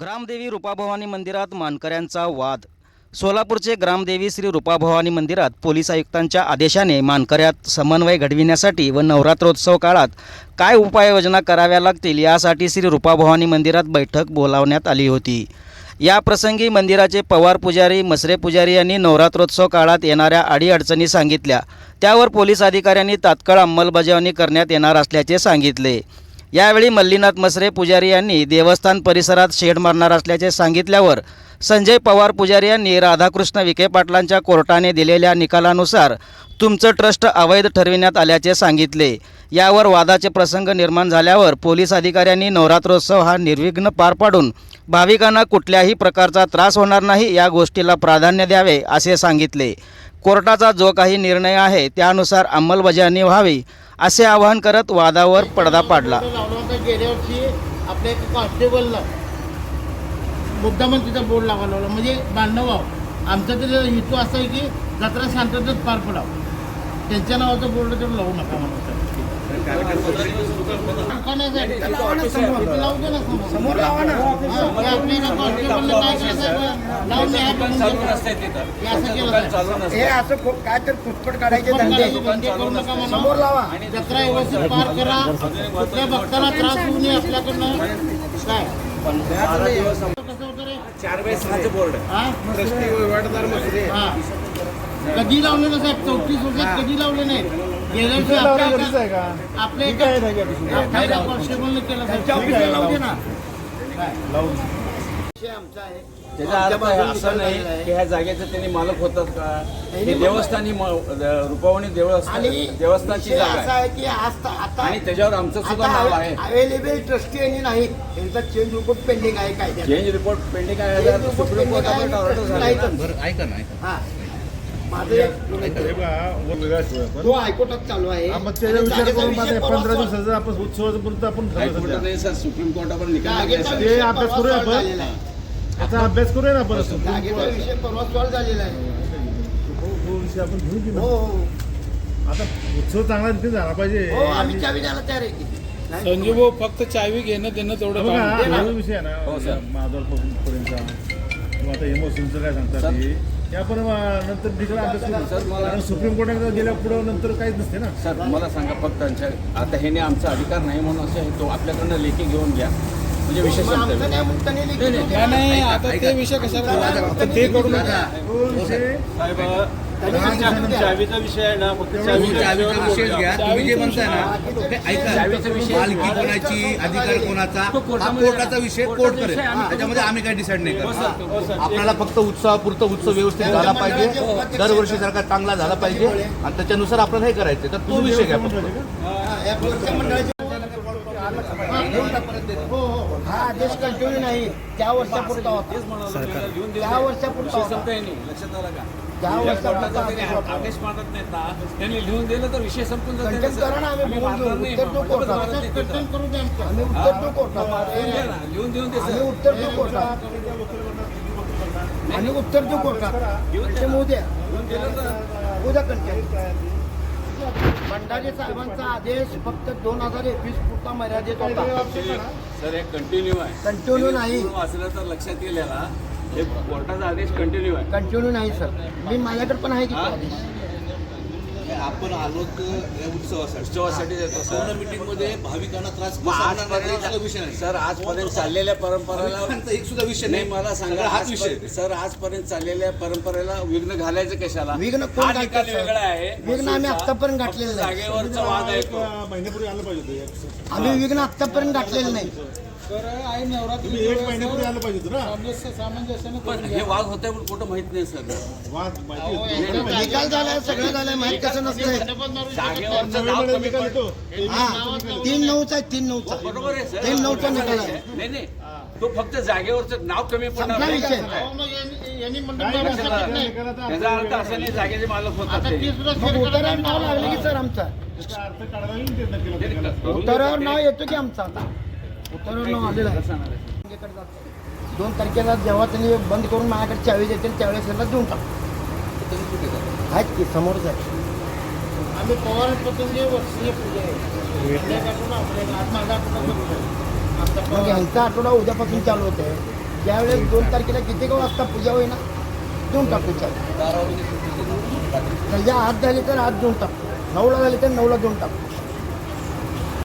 ग्रामदेवी रूपाभवानी मंदिरात मानकऱ्यांचा वाद. सोलापूरचे ग्रामदेवी श्री रूपाभवानी मंदिरात पोलीस आयुक्तांच्या आदेशाने मानकऱ्यात समन्वय घडविण्यासाठी व नवरात्रोत्सव काळात काय उपाययोजना कराव्या लागतील यासाठी श्री रूपाभवानी मंदिरात बैठक बोलावण्यात आली होती. या प्रसंगी मंदिराचे पवार पुजारी मसरे पुजारी यांनी नवरात्रोत्सव काळात येणाऱ्या अडीअडचणी सांगितल्या. त्यावर पोलीस अधिकाऱ्यांनी तात्काळ अंमलबजावणी करण्यात येणार असल्याचे सांगितले. यावेळी मल्लीनाथ मसरे पुजारी यांनी देवस्थान परिसरात शेड मारणार असल्याचे सांगितल्यावर संजय पवार पुजारी यांनी राधाकृष्ण विखे पाटलांच्या कोर्टाने दिलेल्या निकालानुसार तुमचं ट्रस्ट अवैध ठरविण्यात आल्याचे सांगितले. यावर वादाचे प्रसंग निर्माण झाल्यावर पोलीस अधिकाऱ्यांनी नवरात्रोत्सव हा निर्विघ्न पार पाडून भाविकांना कुठल्याही प्रकारचा त्रास होणार नाही या गोष्टीला प्राधान्य द्यावे असे सांगितले. कोर्टाचा जो काही निर्णय आहे त्यानुसार अंमलबजावणी व्हावी असे आवाहन करत वादावर पडदा पाडला. लावला आपल्या एका कॉन्स्टेबलला मुद्दामन तिथं बोर्ड लावायला लावला. म्हणजे बांधव व्हावं आमचा तर हेतू असा आहे की जत्रा शांततेत पार पडावं. त्यांच्या नावाचा बोर्ड तर लावू नका म्हणून. नाही समोर लावा ना हे असं. हे काय तर फुटफट काढायचे. समोर लावा जत्रा व्यवस्थित पार करा कुठल्या भक्ताला त्रास होऊ नये आपल्याकडनं काय? चार बोर्ड. कधी लावले ना साहेब चौतीस वर्षात कधी लावले नाही आपल्या एका. त्याचा अर्थ असं नाही की ह्या जागेचे त्यांनी मालक होतात का? हे देवस्थान ही रुपावणी आणि देवस्थान देवस्थानची जागा असा आहे. आहे की आज त- आता आणि त्याच्यावर आमचं सुद्धा नाव आहे. अवेलेबल ट्रस्टी आणि नाही. त्यांचा चेंज रिपोर्ट पेंडिंग आहे कायद्यात. चेंज रिपोर्ट पेंडिंग आहे. सुप्रीम ऑर्डर झाली. ऐका ना हा. तो हायकोर्टात चालू आहे पंधरा दिवसाचं आपण सुप्रीम कोर्टावर निकाल ते अभ्यास करूया आपण. अभ्यास करूया ना. विषय परवा झालेला आहे आपण घेऊ की हो ना. हो आता उत्सव चांगला रीती झाला पाहिजे हो आम्ही चावी द्यायला तयार आहे की नाही? संजू भाऊ फक्त चावी घेणं देणं तेवढं बघा, काम हा जो विषय आहे हो, ना पर्यंतचा किंवा आता एमओसीचं काय सांगतात आपण अं, नंतर तिकडे अभ्यास सर, करू मला- कारण सुप्रीम कोर्टाकडे गेल्या पुढं नंतर काहीच नसते ना. सर मला सांगा फक्त त्यांच्या आता हे नाही आमचा अधिकार नाही म्हणून असं आहे तो आपल्याकडनं लेखी घेऊन घ्या. म्हणजे विषय नाही आता ते विषय कशाला आता ते करू नका. विषय. चावीचा विषय घ्या. तुम्ही जे म्हणताय ना ते ऐका. चावीचा विषय- मालकी कोणाची अधिकार कोणाचा हा कोर्टाचा विषय कोर्ट करेल त्याच्यामध्ये आम्ही काही डिसाईड नाही हो, सर. हो, करत आपल्याला फक्त उत्सवापुरतं उत्सव व्यवस्थित झाला पाहिजे. दरवर्षी सारखा चांगला झाला पाहिजे आणि त्याच्यानुसार आपल्याला हे करायचं तर तो विषय घ्या फक्त. हा, हो हो हा आदेश कंटिन्यू नाही. त्या वर्षापुरता होता. त्या वर्षापुरता लक्षात आलं का? आदेश नाहीत ना. त्यांनी लिहून दिलं तर विषय संपून. नाही, उत्तर देऊ लिहून देऊन उत्तर कोर्टात. आणि उत्तर देऊ कोर्टात. उद्या उद्या कंटेन भंडारी साहेबांचा आदेश फक्त दोन हजार एकवीस पुरता मर्यादित होता. सर हे कंटिन्यू आहे. कंटिन्यू नाही. वाचलं तर लक्षात येईल हे कोर्टाचा आदेश कंटिन्यू आहे. कंटिन्यू नाही सर मी माझ्याकडे पण आहे की तो? आदेश आपण आलो उत्सवासाठी. उत्सवासाठी देतो सर मीटिंगमध्ये भाविकांना त्रास मग आजपर्यंत सर आजपर्यंत चाललेल्या परंपरेला एक सुद्धा विषय नाही मला सांगा हाच विषय सर आजपर्यंत चाललेल्या परंपरेला विघ्न घालायचं कशाला? विघ्न कोण हा सर? वेगळा आहे. विघ्न आम्ही फक्त आत्तापर्यंत घातलेलं नाही. जागेवरचा वाद आहे तो. एक महिन्यापूर्वी आलं पाहिजे होतं. आम्ही विघ्न आतापर्यंत गाठलेलं नाही. तर आई नवरात्री तुम्ही एक महिन्यापूर्वी आलं पाहिजे होतं ना सामंजस्य सामंजस्यानं पण करून हे घ्या. वाद होते पण कुठं माहीत नाही सर वाद माहिती होती. निकाल झालाय सगळं झालंय माहीत कसं नसतंय जागेवरचं नाव कमी निकाल पडत येतो. हा तीन नऊचा आहे तीन नऊचा बरोबर आहे सर तीन नऊचा निकाल आहे नाही नाही तो फक्त जागेवरचं नाव कमी पडणार संपला नाही. विषय. अहो, मग यांनी- यांनी मंडळ नाही, मारू लक्षात शकत आलं. नाही. निकालाचा त्याचा अर्थ असा नाही जागेचे मालक होतात आता ते. मग उतारावर नाव लागलं की सर आमचा त्याचा अर्थ काढावा येईल ते नक्की ते लक्षात आलं. करून उतारावर घेतात नाव. येतो की आमचा आता आहे आहे? दोन तारखेला जेव्हा त्यांनी बंद करून माझ्याकडे चावी देतील त्यावेळेस त्यांना देऊन टाकतो आहेत की समोरच आहे आम्ही पवार वर्षीय पूजा आहे. आज माझा आठवडा आहे. मग यांचा उद्यापासून चालू होते ज्यावेळेस दोन तारखेला किती का वाजता पूजा होईना देऊन टाकू चावी. त्याच्या आत झाली तर आत देऊन टाकू. नऊला झाली तर नऊला देऊन टाकू.